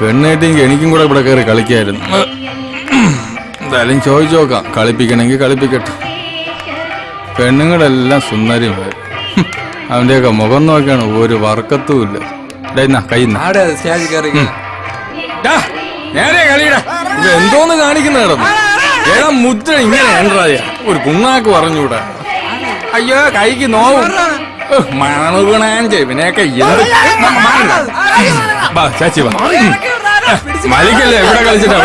പെണ്ണേട്ടെങ്കിൽ എനിക്കും കൂടെ ഇവിടെ കയറി കളിക്കായിരുന്നു. എന്തായാലും ചോദിച്ചു നോക്കാം. കളിപ്പിക്കണമെങ്കിൽ കളിപ്പിക്കട്ടെ. പെണ്ണുങ്ങളെല്ലാം സുന്ദരിമാർ അവന്റെയൊക്കെ മുഖം നോക്കിയാണ് ഒരു വർക്കത്തുമില്ല നേരെ കളിയടാ ഇത് എന്തോന്ന് കാണിക്കുന്ന കിടന്നു ഏതാ മുദ്ര ഇങ്ങനെ ഏണ്ടായ ഒരു കുങ്ങാക്ക് പറഞ്ഞൂടാ അയ്യോ കൈക്ക് നോവും മണുകണാൻ ചെവിനെയൊക്കെ ചാച്ചി. മലിക്കല്ലേ എവിടെ കളിച്ചിട്ടാ